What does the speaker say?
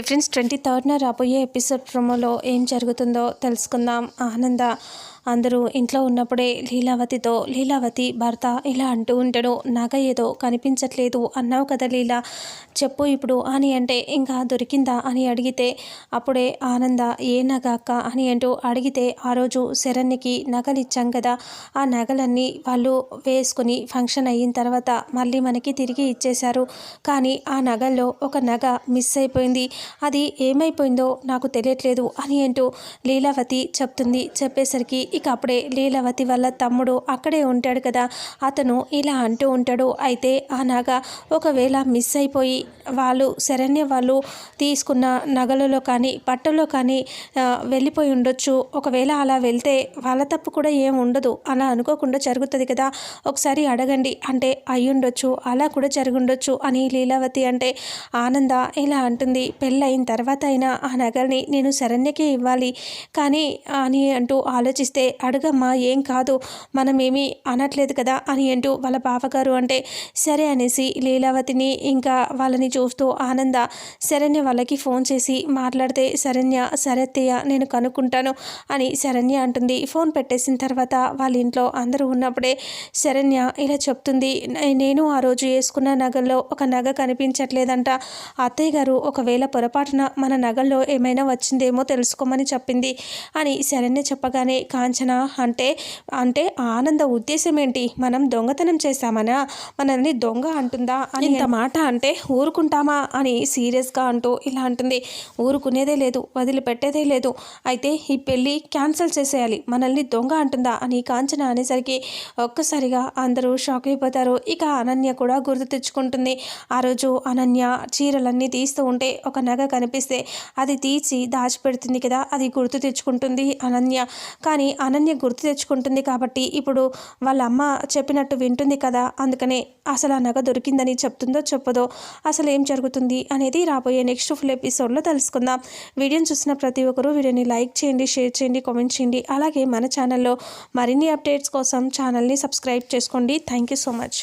Friends twenty థర్డ్న రాబోయే episode ప్రోమోలో ఏం జరుగుతుందో తెలుసుకుందాం. ఆనంద. అందరూ ఇంట్లో ఉన్నప్పుడే లీలావతితో లీలావతి భర్త ఇలా అంటూ ఉంటాడు. నగ ఏదో కనిపించట్లేదు అన్నావు కదా లీలా. చెప్పు ఇప్పుడు అని అంటే ఇంకా దొరికిందా? అని అడిగితే అప్పుడే ఆనంద ఏ నగ అక్క? అని అంటూ అడిగితే ఆ రోజు శరణ్యకి నగలు ఇచ్చాం కదా. ఆ నగలన్నీ వాళ్ళు వేసుకుని ఫంక్షన్ అయిన తర్వాత మళ్ళీ మనకి తిరిగి ఇచ్చేశారు. కానీ ఆ నగల్లో ఒక నగ మిస్ అయిపోయింది. అది ఏమైపోయిందో నాకు తెలియట్లేదు అని అంటూ లీలావతి చెప్తుంది. చెప్పేసరికి ఇక అప్పుడే లీలావతి వాళ్ళ తమ్ముడు అక్కడే ఉంటాడు కదా. అతను ఇలా అంటూ ఉంటాడు. అయితే ఆ నగ ఒకవేళ మిస్ అయిపోయి వాళ్ళు శరణ్య వాళ్ళు తీసుకున్న నగలలో కానీ పట్టలో కానీ వెళ్ళిపోయి ఉండొచ్చు. ఒకవేళ అలా వెళ్తే వాళ్ళ తప్పు కూడా ఏం ఉండదు. అలా అనుకోకుండా జరుగుతుంది కదా. ఒకసారి అడగండి. అంటే అయ్యుండొచ్చు అలా కూడా జరుగుండొచ్చు అని లీలావతి అంటే ఆనంద ఇలా అంటుంది. పెళ్ళైన తర్వాత అయినా ఆ నగల్ని నేను శరణ్యకే ఇవ్వాలి. కానీ అని అంటూ ఆలోచిస్తే అడిగితే అడగమ్మా ఏం కాదు మనమేమీ అనట్లేదు కదా అని అంటూ వాళ్ళ బావగారు అంటే సరే అనేసి లీలావతిని ఇంకా వాళ్ళని చూస్తూ ఆనంద శరణ్య వాళ్ళకి ఫోన్ చేసి మాట్లాడితే శరణ్య సరత్తయ్య నేను కనుక్కుంటాను అని శరణ్య అంటుంది. ఫోన్ పెట్టేసిన తర్వాత వాళ్ళ ఇంట్లో అందరూ ఉన్నప్పుడే శరణ్య ఇలా చెప్తుంది నేను ఆ రోజు వేసుకున్న నగల్లో ఒక నగ కనిపించట్లేదంట. అత్తయ్య గారు ఒకవేళ పొరపాటున మన నగల్లో ఏమైనా వచ్చిందేమో తెలుసుకోమని చెప్పింది అని శరణ్య చెప్పగానే కాంచ కాంచన అంటే అంటే ఆనంద ఉద్దేశం ఏంటి? మనం దొంగతనం చేశామనా? మనల్ని దొంగ అంటుందా? అని ఇంత మాట అంటే ఊరుకుంటామా? అని సీరియస్గా అంటూ ఇలా అంటుంది. ఊరుకునేదే లేదు వదిలిపెట్టేదే లేదు. అయితే ఈ పెళ్ళి క్యాన్సిల్ చేసేయాలి. మనల్ని దొంగ అంటుందా? అని కాంచన అనేసరికి ఒక్కసారిగా అందరూ షాక్ అయిపోతారు. ఇక అనన్య కూడా గుర్తు తెచ్చుకుంటుంది. ఆ రోజు అనన్య చీరలన్నీ తీస్తూ ఉంటే ఒక నగ కనిపిస్తే అది తీసి దాచిపెడుతుంది కదా అది గుర్తు తెచ్చుకుంటుంది అనన్య. కానీ అనన్య గుర్తు తెచ్చుకుంటుంది కాబట్టి ఇప్పుడు వాళ్ళ అమ్మ చెప్పినట్టు వింటుంది కదా అందుకనే అసలు ఆ నగ దొరికిందని చెప్తుందో చెప్పదో అసలు ఏం జరుగుతుంది అనేది రాబోయే నెక్స్ట్ ఫుల్ ఎపిసోడ్లో తెలుసుకుందాం. వీడియోని చూసిన ప్రతి ఒక్కరూ వీడియోని లైక్ చేయండి షేర్ చేయండి కామెంట్ చేయండి. అలాగే మన ఛానల్లో మరిన్ని అప్డేట్స్ కోసం ఛానల్ని సబ్స్క్రైబ్ చేసుకోండి. Thank you so much